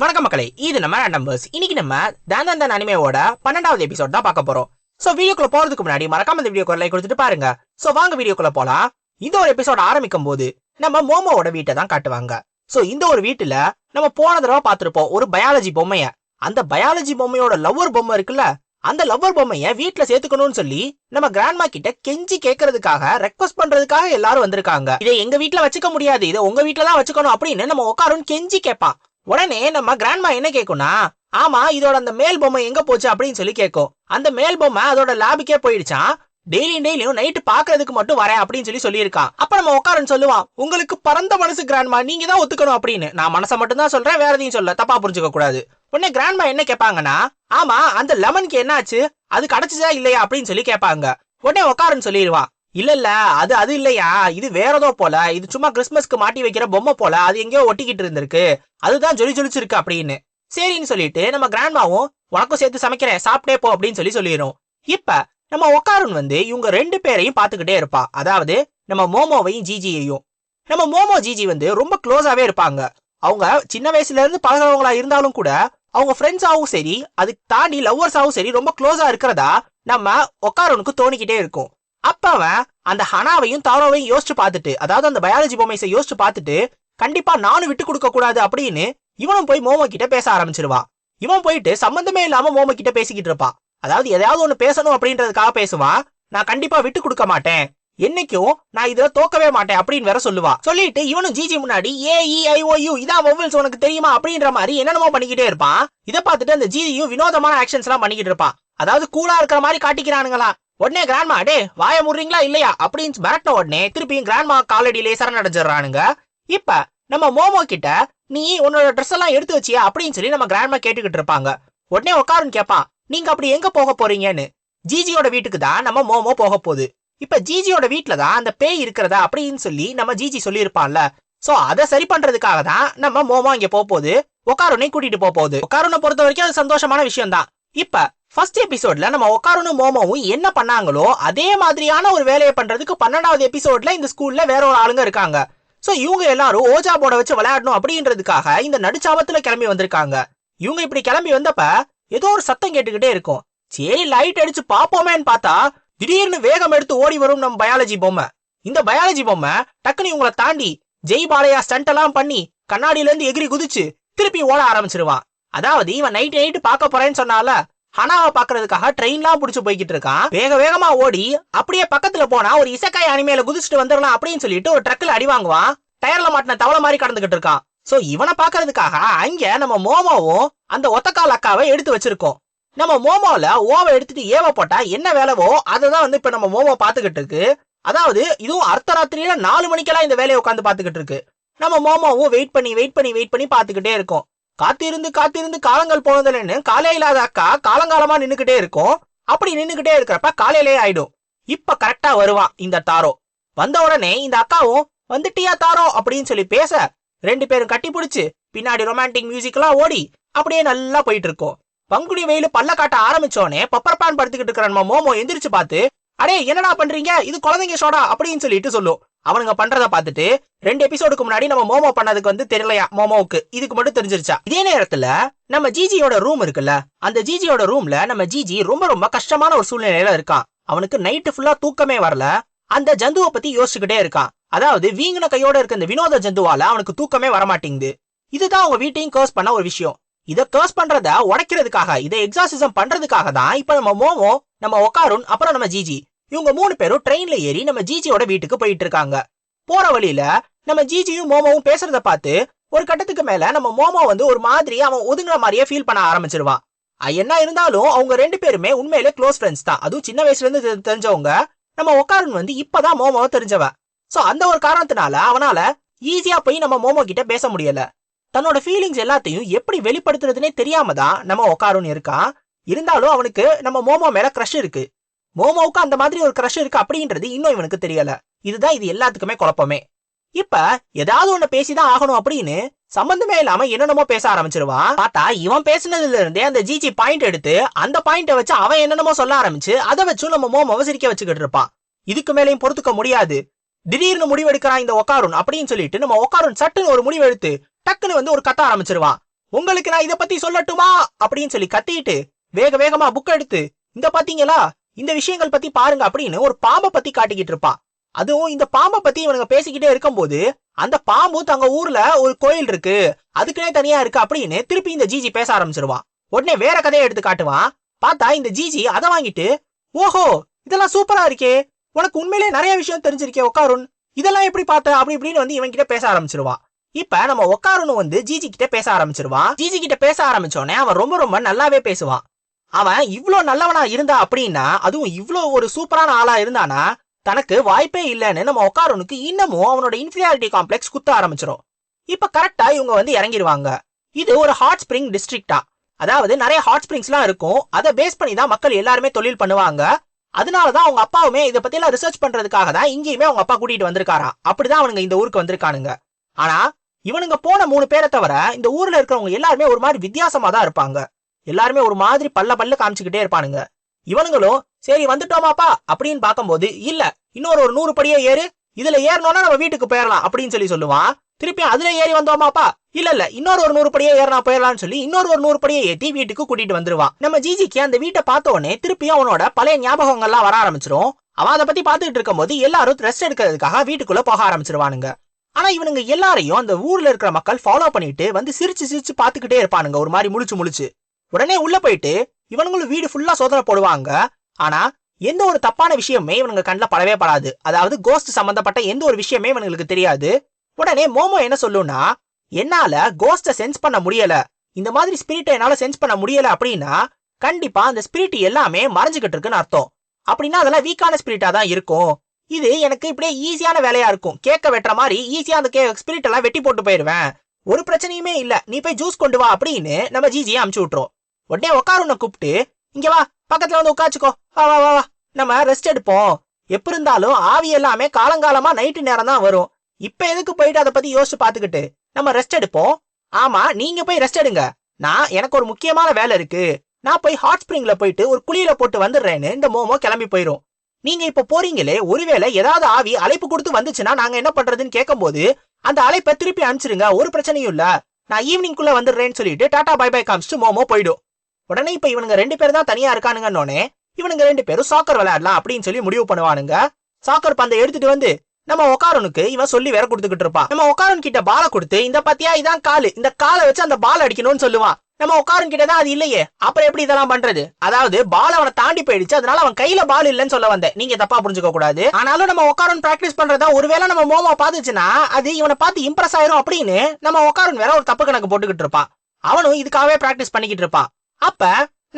வணக்கம் மக்களே இது நம்ம நம்பர்ஸ் இன்னைக்கு நம்ம தான் தான் பன்னெண்டாவது எபிசோட் தான் பார்க்க போறோம். சோ வீடியோக்குள்ள போறதுக்கு முன்னாடி மறக்காம இந்த வீடியோக்கு லைக் கொடுத்துட்டு பாருங்க. சோ வாங்க வீடியோக்குள்ள போலாம். இந்த ஒரு எபிசோட் ஆரம்பிக்கும் போது நம்ம மோமோவோட வீட்டை தான் காட்டுவாங்க. சோ இந்த ஒரு வீட்டுல நம்ம போன தடவை பார்த்துருப்போம் ஒரு பயாலஜி பொம்மைய. அந்த பயாலஜி பொம்மையோட லவ்வர் பொம்மை இருக்குல்ல அந்த லவ்வர் பொம்மைய வீட்டுல சேர்த்துக்கணும்னு சொல்லி நம்ம கிராண்ட்மா கிட்ட கெஞ்சி கேட்கறதுக்காக ரெக்வஸ்ட் பண்றதுக்காக எல்லாரும் வந்திருக்காங்க. இதை எங்க வீட்ல வச்சுக்க முடியாது. இதை உங்க வீட்டுல தான் வச்சுக்கணும் அப்படின்னு நம்ம உட்காரும் கெஞ்சி கேட்பான். உடனே நம்ம கிராண்ட்மா என்ன கேட்கும்னா ஆமா இதோட அந்த மேல் பொம்மை எங்க போச்சு அப்படின்னு சொல்லி கேட்கும் அந்த மேல் பொம்மை அதோட லேபுக்கே போயிடுச்சான் டெய்லியும் டெய்லியும் நைட்டு பாக்குறதுக்கு மட்டும் வரேன் அப்படின்னு சொல்லி சொல்லியிருக்கான் அப்ப நம்ம உட்காரன்னு சொல்லுவான் உங்களுக்கு பரந்த மனசு கிராண்ட்மா நீங்க தான் ஒத்துக்கணும் அப்படின்னு. நான் மனசை மட்டும் தான் சொல்றேன் வேற எதையும் சொல்ல தப்பா புரிஞ்சுக்க கூடாது. உடனே கிராண்ட்மா என்ன கேட்பாங்கன்னா ஆமா அந்த லெமனுக்கு என்னாச்சு? அது கிடைச்சதா இல்லையா? அப்படின்னு சொல்லி கேட்பாங்க உடனே உட்காருன்னு சொல்லிடுவான். இல்ல இல்ல அது அது இல்லையா? இது வேற ஏதோ போல. இது சும்மா கிறிஸ்மஸ்க்கு மாட்டி வைக்கிற பொம்மை போல. அது எங்கேயோ ஒட்டிக்கிட்டு இருந்திருக்கு. அதுதான் ஜொலி ஜொலிச்சிருக்கு அப்படின்னு. சரின்னு சொல்லிட்டு நம்ம கிராண்ட்மாவும் உனக்கும் சேர்த்து சமைக்கிறேன். சாப்பிட்டே போ அப்படின்னு சொல்லி சொல்லிடும் இப்ப நம்ம ஒக்காரன் வந்து இவங்க ரெண்டு பேரையும் பார்த்துக்கிட்டே இருப்பா. அதாவது நம்ம மோமோவையும் ஜிஜியையும். நம்ம மோமோ ஜிஜி வந்து ரொம்ப க்ளோஸாவே இருப்பாங்க. அவங்க சின்ன வயசுல இருந்து பழகிறவங்களா இருந்தாலும் கூட அவங்க ஃப்ரெண்ட்ஸாவும் சரி அதுக்கு தாண்டி லவ்வர்ஸாவும் சரி ரொம்ப க்ளோஸா இருக்கிறதா நம்ம ஒக்காரனுக்கு தோணிக்கிட்டே இருக்கும். அப்ப அவன் அந்த ஹனாவையும் தாரோவையும் யோசிச்சு பார்த்துட்டு அதாவது அந்த பயாலஜி பொம்மைஸை யோசிச்சு பார்த்துட்டு கண்டிப்பா நானும் விட்டு கொடுக்க கூடாது அப்படின்னு இவனும் போய் மோமோ கிட்ட பேச ஆரம்பிச்சிருவான் இவன் போயிட்டு சம்பந்தமே இல்லாம மோமோ கிட்ட பேசிக்கிட்டு இருப்பான் அதாவது எதையாவது ஒண்ணு பேசணும் அப்படின்றதுக்காக பேசுவான் நான் கண்டிப்பா விட்டு கொடுக்க மாட்டேன். என்னைக்கும் நான் இதுல தோக்கவே மாட்டேன் அப்படின்னு வேற சொல்லுவா. சொல்லிட்டு இவனும் ஜிஜி முன்னாடி ஏ ஐ ஓ யூ இதான் மொபைல்ஸ் உனக்கு தெரியுமா அப்படின்ற மாதிரி என்னென்னமோ பண்ணிக்கிட்டே இருப்பான் இதை பார்த்துட்டு அந்த ஜிஜியும் வினோதமான ஆக்ஷன்ஸ் எல்லாம் பண்ணிக்கிட்டு இருப்பான் அதாவது கூலா இருக்கிற மாதிரி காட்டிக்கிறானுங்களா. உடனே கிராண்ட்மா டே வாய முடுறீங்களா இல்லையா? அப்படின்னு மிரட்டின உடனே திருப்பியும் கிராண்ட்மா காலடியிலே சரணடைஞ்சிடறானுங்க. இப்ப நம்ம மோமோ கிட்ட நீ உன்னோட ட்ரெஸ் எல்லாம் எடுத்து வச்சியா? அப்படின்னு சொல்லி நம்ம கிராண்ட்மா கேட்டுக்கிட்டு இருப்பாங்க. உடனே உட்காருன்னு கேட்பான் நீங்க அப்படி எங்க போக போறீங்கன்னு? ஜிஜியோட வீட்டுக்கு தான் நம்ம மோமோ போக போகுது. இப்ப ஜிஜியோட வீட்டுல தான் அந்த பேய் இருக்கிறதா அப்படின்னு சொல்லி நம்ம ஜிஜி சொல்லியிருப்பான்ல. சோ அதை சரி பண்றதுக்காக தான் நம்ம மோமோ இங்க போக போகுது. உக்காரனை கூட்டிட்டு போக போகுது. உக்காரனை பொறுத்த வரைக்கும் அது சந்தோஷமான விஷயம் தான் இப்ப ஃபர்ஸ்ட் எபிசோட்ல நம்ம ஒக்காருனும் மோமோவும் என்ன பண்ணாங்களோ அதே மாதிரியான ஒரு வேலையை பண்றதுக்கு பன்னெண்டாவது எபிசோட்ல இந்த ஸ்கூல்ல வேற ஒரு ஆளுங்க இருக்காங்க. ஸோ இவங்க எல்லாரும் ஓஜா போர்டை வச்சு விளையாடணும் அப்படின்றதுக்காக இந்த நடுச்சாபத்துல கிளம்பி வந்திருக்காங்க. இவங்க இப்படி கிளம்பி வந்தப்ப ஏதோ ஒரு சத்தம் கேட்டுக்கிட்டே இருக்கும். சரி லைட் அடிச்சு பாப்போமேன்னு பார்த்தா திடீர்னு வேகம் எடுத்து ஓடி வரும் நம்ம பயாலஜி பொம்மை. இந்த பயாலஜி பொம்மை டக்குனு இவங்களை தாண்டி ஜெய் பாலையா ஸ்டண்ட் எல்லாம் பண்ணி கண்ணாடியில இருந்து எகிரி குதிச்சு திருப்பி ஓட ஆரம்பிச்சிருவான். அதாவது இவன் நைட் நைட்டு பார்க்க போறேன்னு சொன்னால ஹனாவை பாக்குறதுக்காக ட்ரெயின்லாம் புடிச்சு போய்கிட்டு இருக்கான். வேக வேகமா ஓடி அப்படியே பக்கத்துல போனா ஒரு இசக்காய் அனிமையில குதிச்சுட்டு வந்துடலாம் அப்படின்னு சொல்லிட்டு ஒரு ட்ரக்ல அடி வாங்குவான். டயர்ல மாட்டின தவளை மாதிரி கடந்துகிட்டு இருக்கான். சோ இவனை பாக்குறதுக்காக அங்க நம்ம மோமோவும் அந்த ஒத்தக்கால் அக்காவை எடுத்து வச்சிருக்கோம். நம்ம மோமோல ஓவை எடுத்துட்டு ஏவ போட்டா என்ன வேலைவோ அததான் வந்து இப்ப நம்ம மோமோ பாத்துக்கிட்டு இருக்கு. அதாவது இதுவும் அர்த்தராத்திரியில நாலு மணிக்கெல்லாம் இந்த வேலையை உட்காந்து பாத்துக்கிட்டு இருக்கு. நம்ம மோமோவும் வெயிட் பண்ணி வெயிட் பண்ணி வெயிட் பண்ணி பாத்துக்கிட்டே இருக்கும். காத்திருந்து காத்திருந்து காலங்கள் போனதுலன்னு காலே இல்லாத அக்கா காலங்காலமா நின்னுக்கிட்டே இருக்கும். அப்படி நின்னுக்கிட்டே இருக்கிறப்ப காலையிலே ஆயிடும். இப்ப கரெக்டா வருவான் இந்த தாரோ. வந்த உடனே இந்த அக்காவும் வந்துட்டியா தாரோ? அப்படின்னு சொல்லி பேச ரெண்டு பேரும் கட்டி பிடிச்சு பின்னாடி ரொமான்டிக் மியூசிக்கெல்லாம் ஓடி அப்படியே நல்லா போயிட்டு இருக்கோம். பங்குனி வெயில் பல்ல காட்ட ஆரம்பிச்சோடனே பப்பர் பான் படுத்துக்கிட்டு இருக்கிற நம்ம மோமோ எந்திரிச்சு பார்த்து அடே என்னடா பண்றீங்க? இது குழந்தைங்க ஷோடா? அப்படின்னு சொல்லிட்டு சொல்லும். அவனுங்க பண்றத பார்த்துட்டு ரெண்டு எபிசோடுக்கு முன்னாடி நம்ம மோமோ பண்ணதுக்கு வந்து தெரியலையா மோமோவுக்கு? இதுக்கு மட்டும் தெரிஞ்சிருச்சா? இதே நேரத்துல நம்ம ஜிஜியோட ரூம் இருக்குல்ல அந்த ஜிஜியோட ரூம்ல நம்ம ஜிஜி ரொம்ப ரொம்ப கஷ்டமான ஒரு சூழ்நிலையில இருக்கான். அவனுக்கு நைட்டு ஃபுல்லா தூக்கமே வரல. அந்த ஜந்துவை பத்தி யோசிச்சுக்கிட்டே இருக்கான். அதாவது வீங்கின கையோட இருக்க இந்த வினோத ஜந்துவால அவனுக்கு தூக்கமே வரமாட்டேங்குது. இதுதான் அவங்க வீட்டையும் கர்ஸ் பண்ண ஒரு விஷயம். இதை கர்ஸ் பண்றத உடைக்கிறதுக்காக இதை எக்ஸாசிசம் பண்றதுக்காக தான் இப்ப நம்ம மோமோ நம்ம ஒக்காருன் அப்புறம் நம்ம ஜிஜி. இவங்க மூணு பேரும் ட்ரெயின்ல ஏறி நம்ம ஜிஜியோட வீட்டுக்கு போயிட்டு இருக்காங்க போற வழியில நம்ம ஜிஜியும் மோமோவும் பேசுறத பார்த்து ஒரு கட்டத்துக்கு மேல நம்ம மோமோ வந்து ஒரு மாதிரி அவன் ஒதுங்குற மாதிரியே ஃபீல் பண்ண ஆரம்பிச்சிருவான். என்ன இருந்தாலும் அவங்க ரெண்டு பேருமே உண்மையில க்ளோஸ் ஃப்ரெண்ட்ஸ் தான். அதுவும் சின்ன வயசுல இருந்து தெரிஞ்சவங்க. நம்ம உக்காரன் வந்து இப்பதான் மோமோவை தெரிஞ்சவன் சோ அந்த ஒரு காரணத்தினால அவனால ஈஸியா போய் நம்ம மோமோ கிட்ட பேச முடியல. தன்னோட ஃபீலிங்ஸ் எல்லாத்தையும் எப்படி வெளிப்படுத்துறதுனே தெரியாம தான் நம்ம உக்காருன்னு இருக்கான். இருந்தாலும் அவனுக்கு நம்ம மோமோ மேல க்ரஷ் இருக்கு. மோமோவுக்கு அந்த மாதிரி ஒரு க்ரஷ் இருக்கு அப்படின்றது இன்னும் இவனுக்கு தெரியல. இதுதான் இது எல்லாத்துக்குமே குழப்பமே. இப்ப ஏதாவது ஒண்ணு பேசிதான் ஆகணும் அப்படின்னு சம்பந்தமே இல்லாம என்னென்னமோ பேச ஆரம்பிச்சிருவான் பார்த்தா இவன் பேசினதுல இருந்தே அந்த ஜிஜி பாயிண்ட் எடுத்து அந்த பாயிண்ட வச்சு அவன் என்னென்னமோ சொல்ல ஆரம்பிச்சு அதை வச்சு நம்ம மோமோவை சிரிக்க வச்சுக்கிட்டு இருப்பான் இதுக்கு மேலேயும் பொறுத்துக்க முடியாது. திடீர்னு முடிவெடுக்கிறான் இந்த ஒக்காருன் அப்படின்னு சொல்லிட்டு நம்ம ஒக்காருன் சட்டுன்னு ஒரு முடிவெடுத்து டக்குன்னு வந்து ஒரு கத்த ஆரம்பிச்சிருவான் உங்களுக்கு நான் இத பத்தி சொல்லட்டுமா? அப்படின்னு சொல்லி கத்திட்டு வேக வேகமா புக் எடுத்து இந்த பாத்தீங்களா? இந்த விஷயங்கள் பத்தி பாருங்க அப்படின்னு ஒரு பாம்பை பத்தி காட்டிக்கிட்டு இருப்பான் அதுவும் இந்த பாம்பை பத்தி இவனுங்க பேசிக்கிட்டே இருக்கும்போது அந்த பாம்பு தங்க ஊர்ல ஒரு கோயில் இருக்கு அதுக்குன்னே தனியா இருக்கு அப்படின்னு திருப்பி இந்த ஜிஜி பேச ஆரம்பிச்சிருவான் உடனே வேற கதையை எடுத்து காட்டுவான் பார்த்தா இந்த ஜிஜி அதை வாங்கிட்டு ஓஹோ இதெல்லாம் சூப்பரா இருக்கே. உனக்கு உண்மையிலேயே நிறைய விஷயம் தெரிஞ்சிருக்கே உக்காருன். இதெல்லாம் எப்படி பார்த்த? அப்படி இப்படின்னு வந்து இவன் கிட்ட பேச ஆரம்பிச்சிருவான் இப்ப நம்ம உக்காருன்னு வந்து ஜிஜி கிட்ட பேச ஆரம்பிச்சிருவான் ஜிஜி கிட்ட பேச ஆரம்பிச்சோடனே அவன் ரொம்ப ரொம்ப நல்லாவே பேசுவான் அவன் இவ்வளோ நல்லவனா இருந்தா அப்படின்னா அதுவும் இவ்வளோ ஒரு சூப்பரான ஆளா இருந்தானா தனக்கு வாய்ப்பே இல்லைன்னு நம்ம உட்காரனுக்கு இன்னமும் அவனோட இன்ஃபீரியாரிட்டி காம்ப்ளெக்ஸ் குத்த ஆரம்பிச்சிடும் இப்ப கரெக்டா இவங்க வந்து இறங்கிருவாங்க. இது ஒரு ஹாட் ஸ்பிரிங் டிஸ்ட்ரிக்டா அதாவது நிறைய ஹாட் ஸ்பிரிங்ஸ்லாம் இருக்கும். அதை பேஸ் பண்ணி தான் மக்கள் எல்லாருமே தொழில் பண்ணுவாங்க. அதனாலதான் அவங்க அப்பாவுமே இதை பத்தி எல்லாம் ரிசர்ச் பண்றதுக்காக தான் இங்கேயுமே அவங்க அப்பா கூட்டிட்டு வந்திருக்காராம் அப்படிதான் அவனுங்க இந்த ஊருக்கு வந்திருக்கானுங்க. ஆனா இவனுங்க போன மூணு பேரை தவிர இந்த ஊர்ல இருக்கிறவங்க எல்லாருமே ஒரு மாதிரி வித்தியாசமா தான் இருப்பாங்க. எல்லாருமே ஒரு மாதிரி பல்ல பல்ல காமிச்சுக்கிட்டே இருப்பானுங்க. இவனுங்களும் சரி வந்துட்டோமாப்பா அப்படின்னு பார்க்கும்போது இல்ல இன்னொரு ஒரு நூறு படியே ஏறு இதுல ஏறணும்னா நம்ம வீட்டுக்கு போயிடலாம் அப்படின்னு சொல்லி சொல்லுவான். திருப்பி அதுல ஏறி வந்தோமாப்பா? இல்ல இல்ல இன்னொரு ஒரு நூறு படியே ஏறினா போயிடலாம்னு சொல்லி இன்னொரு ஒரு நூறு படியே ஏத்தி வீட்டுக்கு கூட்டிட்டு வந்துருவான். நம்ம ஜிஜிக்கு அந்த வீட்டை பார்த்த உடனே திருப்பியும் அவனோட பழைய ஞாபகங்கள்லாம் வர ஆரம்பிச்சிரும். அவன் அதை பத்தி பாத்துக்கிட்டு இருக்கும்போது எல்லாரும் ரெஸ்ட் எடுக்கிறதுக்காக வீட்டுக்குள்ள போக ஆரம்பிச்சிருவானுங்க. ஆனா இவனுங்க எல்லாரையும் அந்த ஊர்ல இருக்கிற மக்கள் ஃபாலோ பண்ணிட்டு வந்து சிரிச்சு சிரிச்சு பாத்துக்கிட்டே இருப்பானுங்க ஒரு மாதிரி முழிச்சு முழிச்சு. உடனே உள்ள போயிட்டு இவனுங்களும் வீடு ஃபுல்லா சோதனை போடுவாங்க. ஆனா எந்த ஒரு தப்பான விஷயமே இவனுங்க கண்ணில் படவே படாது. அதாவது கோஸ்ட் சம்பந்தப்பட்ட எந்த ஒரு விஷயமே இவனுங்களுக்கு தெரியாது. உடனே மோமோ என்ன சொல்லும்னா என்னால கோஸ்ட சென்ஸ் பண்ண முடியல. இந்த மாதிரி ஸ்பிரிட்டை என்னால சென்ஸ் பண்ண முடியல அப்படின்னா கண்டிப்பா அந்த ஸ்பிரிட் எல்லாமே மறைஞ்சுகிட்டு இருக்குன்னு அர்த்தம். அப்படின்னா அதெல்லாம் வீக்கான ஸ்பிரிட்டா தான் இருக்கும். இது எனக்கு இப்படியே ஈஸியான வேலையா இருக்கும். கேக்க வெட்டுற மாதிரி ஈஸியா அந்த கே ஸ்பிரிட் எல்லாம் வெட்டி போட்டு போயிருவேன் ஒரு பிரச்சனையுமே இல்ல. நீ போய் ஜூஸ் கொண்டு வா அப்படின்னு நம்ம ஜிஜியை அமுச்சு விட்டுரும். உடனே உட்காருன்னு கூப்பிட்டு இங்க வா பக்கத்துல வந்து உட்காச்சுக்கோ வா வா வா வா. நம்ம ரெஸ்ட் எடுப்போம். எப்ப இருந்தாலும் ஆவி எல்லாமே காலங்காலமா நைட்டு நேரம் தான் வரும். இப்ப எதுக்கு போயிட்டு அதை பத்தி யோசிச்சு பாத்துக்கிட்டு நம்ம ரெஸ்ட் எடுப்போம். ஆமா நீங்க போய் ரெஸ்ட் எடுங்க. நான் எனக்கு ஒரு முக்கியமான வேலை இருக்கு. நான் போய் ஹாட் ஸ்பிரிங்ல போயிட்டு ஒரு குளியில போட்டு வந்துடுறேன்னு இந்த மோமோ கிளம்பி போயிரும். நீங்க இப்ப போறீங்களே ஒருவேளை ஏதாவது ஆவி அழைப்பு கொடுத்து வந்துச்சுன்னா நாங்க என்ன பண்றதுன்னு கேட்கும்போது அந்த அழைப்பை திருப்பி அனுப்பிச்சிருங்க. ஒரு பிரச்சனையும் இல்ல. நான் ஈவினிங் குள்ள வந்துடுறேன்னு சொல்லிட்டு டாடா பை பை காமிச்சிட்டு மோமோ போயிடும். உடனே இப்ப இவனுங்க ரெண்டு பேரும் தான் தனியா இருக்கானுங்கன்னொடனே இவனுங்க ரெண்டு பேரும் சாக்கர் விளையாடலாம் அப்படின்னு சொல்லி முடிவு பண்ணுவானுங்க. சாக்கர் பந்தை எடுத்துட்டு வந்து நம்ம ஒக்காரனுக்கு இவன் சொல்லி வேற கொடுத்துக்கிட்டு இருப்பான். நம்ம ஒக்காரன் கிட்ட பாலை கொடுத்து இந்த பத்தியா இதான் காலு. இந்த காலை வச்சு அந்த பால் அடிக்கணும்னு சொல்லுவான். நம்ம உட்காரன் கிட்ட தான் அது இல்லையே. அப்புறம் எப்படி இதெல்லாம் பண்றது? அதாவது பால் அவனை தாண்டி போயிடுச்சு. அதனால அவன் கையில பால் இல்லைன்னு சொல்ல வந்தேன். நீங்க தப்பா புரிஞ்சுக்க கூடாது. ஆனாலும் நம்ம உட்காரன் பிராக்டிஸ் பண்றதா ஒருவேளை நம்ம மோமா பாத்துச்சுன்னா அது இவனை பார்த்து இம்ப்ரெஸ் ஆயிரும் அப்படின்னு நம்ம உட்காரன் வேற ஒரு தப்பு கணக்கு போட்டுக்கிட்டு இருப்பான். அவனும் இதுக்காகவே பிராக்டிஸ் பண்ணிக்கிட்டு இருப்பான். அப்ப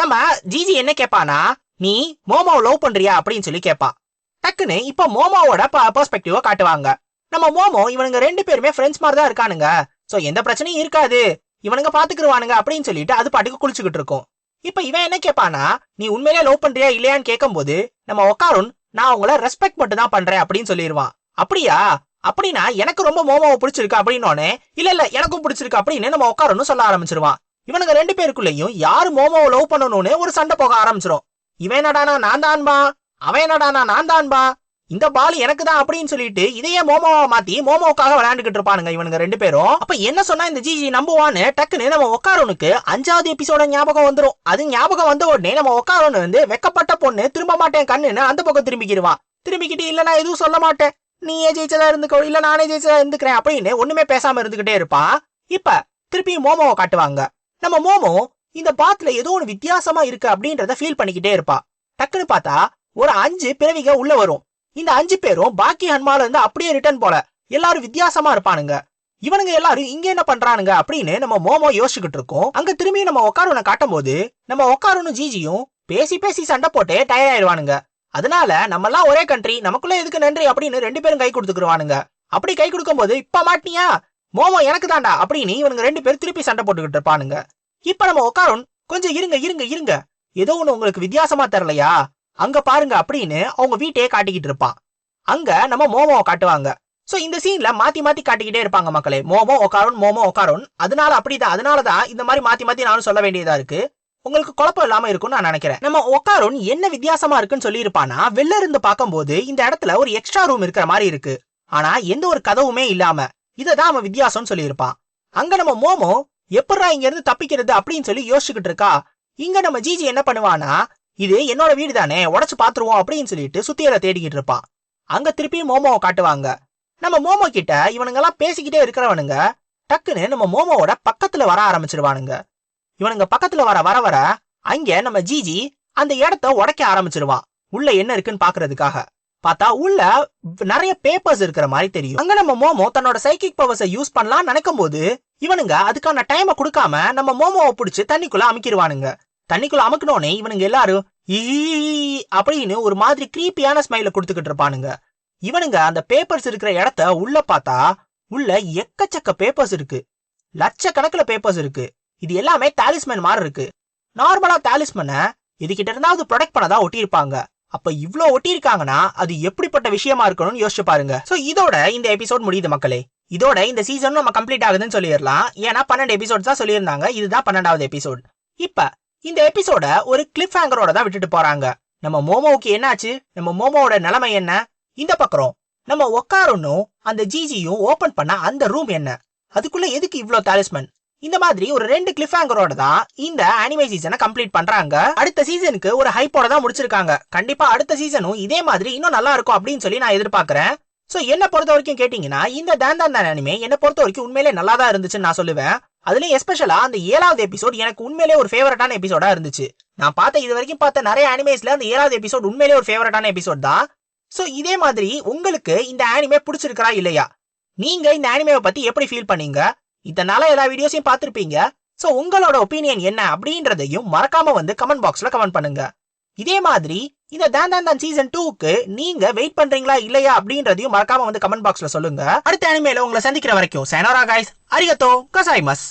நம்ம ஜிஜி என்ன கேட்பானா நீ மோமோவை லவ் பண்றியா? அப்படின்னு சொல்லி கேட்பான் டக்குன்னு இப்ப மோமாவோட பெர்ஸ்பெக்டிவ காட்டுவாங்க. நம்ம மோமோ இவனுங்க ரெண்டு பேருமே ஃப்ரெண்ட்ஸ் மாதிரி தான் இருக்கானுங்க. சோ எந்த பிரச்சனையும் இருக்காது. இவனுங்க பாத்துக்கிருவானுங்க அப்படின்னு சொல்லிட்டு அது பாட்டுக்கு குளிச்சுக்கிட்டு இருக்கும். இப்ப இவன் என்ன கேட்பானா நீ உண்மையிலேயே லவ் பண்றியா இல்லையான்னு கேட்கும்போது நம்ம உட்காரும் நான் உங்களை ரெஸ்பெக்ட் மட்டும் தான் பண்றேன் அப்படின்னு சொல்லிடுவான் அப்படியா? அப்படின்னா எனக்கு ரொம்ப மோமோவை பிடிச்சிருக்கு? அப்படின்னோடனே இல்ல இல்ல எனக்கும் பிடிச்சிருக்கு அப்படின்னு நம்ம உட்காரணும் சொல்ல ஆரம்பிச்சிருவான். இவனுங்க ரெண்டு பேருக்குள்ளேயும் யாரு மோமோவை லவ் பண்ணணும்னு ஒரு சண்டை போக ஆரம்பிச்சிடும் இவன் என்னடானா நான் தான்பா. அவன் என்னடானா நான் தான்பா. இந்த பால் எனக்கு தான் அப்படின்னு சொல்லிட்டு இதையே மோமோவா மாத்தி மோமோக்காக விளையாண்டுகிட்டு இருப்பானுங்க இவனுங்க ரெண்டு பேரும். அப்ப என்ன சொன்னா இந்த ஜிஜி நம்புவான்னு டக்குன்னு நம்ம உட்காரனுக்கு அஞ்சாவது எபிசோட ஞாபகம் வந்துடும் அது ஞாபகம் வந்த உடனே நம்ம உட்காரனு வந்து வெக்கப்பட்ட பொண்ணு திரும்ப மாட்டேன் கண்ணுன்னு அந்த பக்கம் திரும்பிக்கிடுவான் திரும்பிக்கிட்டு இல்ல நான் எதுவும் சொல்ல மாட்டேன். நீயே ஜெயிச்சதா இருந்துக்கோ? இல்ல நானே ஜெயிச்சதா இருந்துக்கிறேன். அப்படின்னு ஒண்ணுமே பேசாம இருந்துகிட்டே இருப்பான் இப்ப திருப்பி மோமோவை காட்டுவாங்க. நம்ம மோமோ இந்த பாத்துல ஏதோ ஒன்று வித்தியாசமா இருக்கு அப்படின்றத ஃபீல் பண்ணிக்கிட்டே இருப்பா. டக்குன்னு பார்த்தா ஒரு அஞ்சு பிறவிக உள்ள வரும். இந்த அஞ்சு பேரும் பாக்கி ஹன்மால இருந்து அப்படியே ரிட்டர்ன் போல எல்லாரும் வித்தியாசமா இருப்பானுங்க. இவனுங்க எல்லாரும் இங்க என்ன பண்றானுங்க அப்படின்னு நம்ம மோமோ யோசிச்சுக்கிட்டு இருக்கோம். அங்க திரும்பி நம்ம உட்காருவனை காட்டும் போது நம்ம உட்காருன்னு ஜிஜியும் பேசி பேசி சண்டை போட்டு டயர் ஆயிடுவானுங்க. அதனால நம்ம எல்லாம் ஒரே கண்ட்ரி நமக்குள்ள எதுக்கு நன்றி அப்படின்னு ரெண்டு பேரும் கை கொடுத்துக்குருவானுங்க. அப்படி கை கொடுக்கும் போது இப்ப மாட்டியா மோமோ எனக்கு தாண்டா அப்படின்னு இவனுங்க ரெண்டு பேரும் திருப்பி சண்டை போட்டுக்கிட்டு இருப்பானுங்க. இப்ப நம்ம உட்காரும் கொஞ்சம் இருங்க இருங்க இருங்க. ஏதோ ஒண்ணு உங்களுக்கு வித்தியாசமா தெரியலையா? அங்க பாருங்க அப்படின்னு அவங்க வீட்டையே காட்டிக்கிட்டு இருப்பான். அங்க நம்ம மோமோவை காட்டுவாங்க. சோ இந்த சீன்ல மாத்தி மாத்தி காட்டிக்கிட்டே இருப்பாங்க மக்களே. மோமோ உட்காரும் மோமோ உட்காரும் அதனால அப்படிதான் அதனாலதான் இந்த மாதிரி மாத்தி மாத்தி நானும் சொல்ல வேண்டியதா இருக்கு. உங்களுக்கு குழப்பம் இல்லாம இருக்கும்னு நான் நினைக்கிறேன். நம்ம உட்காரும் என்ன வித்தியாசமா இருக்குன்னு சொல்லி இருப்பானா வெளில இருந்து பார்க்கும்போது இந்த இடத்துல ஒரு எக்ஸ்ட்ரா ரூம் இருக்கிற மாதிரி இருக்கு. ஆனா எந்த ஒரு கதவுமே இல்லாம. இததான் அவன் வித்தியாசம்னு சொல்லியிருப்பான் அங்க நம்ம மோமோ எப்படா இங்க இருந்து தப்பிக்கிறது? அப்படின்னு சொல்லி யோசிச்சுக்கிட்டு இருக்கா. இங்க நம்ம ஜிஜி என்ன பண்ணுவானா இது என்னோட வீடு தானே உடச்சு பாத்துருவோம் அப்படின்னு சொல்லிட்டு சுத்தியலை தேடிக்கிட்டு இருப்பான் அங்க திருப்பி மோமோவை காட்டுவாங்க. நம்ம மோமோ கிட்ட இவனுங்க எல்லாம் பேசிக்கிட்டே இருக்கிறவனுங்க டக்குன்னு நம்ம மோமோவோட பக்கத்துல வர ஆரம்பிச்சிருவானுங்க. இவனுங்க பக்கத்துல வர வர வர அங்க நம்ம ஜிஜி அந்த இடத்த உடைக்க ஆரம்பிச்சிருவான் உள்ள என்ன இருக்குன்னு பாக்குறதுக்காக. பார்த்தா உள்ள நிறைய பேப்பர்ஸ் இருக்கிற மாதிரி தெரியும். அங்க நம்ம மோமோ தன்னோட சைக்கிக் பவர்ஸை யூஸ் பண்ணலாம் நினைக்கும் போது இவனுங்க அதுக்கான டைமை கொடுக்காம நம்ம மோமோவை பிடிச்சி தண்ணிக்குள்ள அமைக்கிடுவானுங்க தண்ணிக்குள்ள அமுக்கினோடனே இவனுங்க எல்லாரும் அப்படின்னு ஒரு மாதிரி கிரீப்பியான ஸ்மைல கொடுத்துக்கிட்டு இருப்பானுங்க. இவனுங்க அந்த பேப்பர்ஸ் இருக்கிற இடத்த உள்ள பார்த்தா உள்ள எக்கச்சக்க பேப்பர்ஸ் இருக்கு. லட்சக்கணக்கில் பேப்பர்ஸ் இருக்கு. இது எல்லாமே தாலிஸ்மேன் மாதிரி இருக்கு. நார்மலா தாலிஸ்மனை இது கிட்ட இருந்தாவது ப்ரொடெக்ட் பண்ணதான் ஒட்டியிருப்பாங்க. அப்ப இவ்ளோ ஒட்டியிருக்காங்கன்னா அது எப்படிப்பட்ட விஷயமா இருக்கணும்னு யோசிச்சு பாருங்க. சோ இதோட இந்த எபிசோட் முடியுது மக்களே. இதோட இந்த சீசன் நம்ம கம்ப்ளீட் ஆகுதுன்னு சொல்லிடலாம். ஏன்னா பன்னெண்டு எபிசோட் தான் சொல்லியிருந்தாங்க. இதுதான் பன்னெண்டாவது எபிசோட் இப்ப இந்த எபிசோட ஒரு கிளிப் ஹேங்கரோட தான் விட்டுட்டு போறாங்க. நம்ம மோமோவுக்கு என்னாச்சு? நம்ம மோமோவோட நிலைமை என்ன? இந்த பக்கம் நம்ம ஒக்காரனும் அந்த ஜிஜியும் ஓபன் பண்ண அந்த ரூம் என்ன? அதுக்குள்ள எதுக்கு இவ்ளோ தாலிஸ்மன் இந்த மாதிரி ஒரு ரெண்டு கிளிஃப் ஹேங்கரோட தான் இந்த அனிமே சீசனை கம்ப்ளீட் பண்றாங்க. அடுத்த சீசனுக்கு ஒரு ஹைப்போட தான் முடிச்சிருக்காங்க. கண்டிப்பா அடுத்த சீசனும் இதே மாதிரி இன்னும் நல்லா இருக்கும் அப்படின்னு சொல்லி நான் எதிர்பார்க்கறேன். சோ என்ன பொறுத்த வரைக்கும் கேட்டீங்கன்னா இந்த தான் தான் அனிமே என்ன பொறுத்த வரைக்கும் உண்மையிலே நல்லா தான் இருந்துச்சுன்னு நான் சொல்லுவேன். அதுலயும் எஸ்பெஷலா அந்த ஏழாவது எபிசோட் எனக்கு உண்மையிலே ஒரு ஃபேவரட்டான எபிசோடா இருந்துச்சு. நான் பார்த்த இது வரைக்கும் பார்த்த நிறைய அனிமேஸ்ல அந்த ஏழாவது எபிசோட் உண்மையிலே ஒரு ஃபேவரட்டான எபிசோட் தான். சோ இதே மாதிரி உங்களுக்கு இந்த அனிமே பிடிச்சிருக்கா இல்லையா? நீங்க இந்த அனிமேவை பத்தி எப்படி ஃபீல் பண்ணீங்க? இதனால எல்லா வீடியோஸையும் பார்த்துருப்பீங்க. ஸோ உங்களோட ஒப்பீனியன் என்ன அப்படின்றதையும் மறக்காம வந்து கமெண்ட் பாக்ஸ்ல கமெண்ட் பண்ணுங்க. இதே மாதிரி இந்த தான் தான் தான் சீசன் டூக்கு நீங்க வெயிட் பண்றீங்களா இல்லையா அப்படின்றதையும் மறக்காம வந்து கமெண்ட் பாக்ஸ்ல சொல்லுங்க. அடுத்த அனிமையில உங்களை சந்திக்கிற வரைக்கும் சைனோரா காய்ஸ் அரிகத்தோ கசாய்மஸ்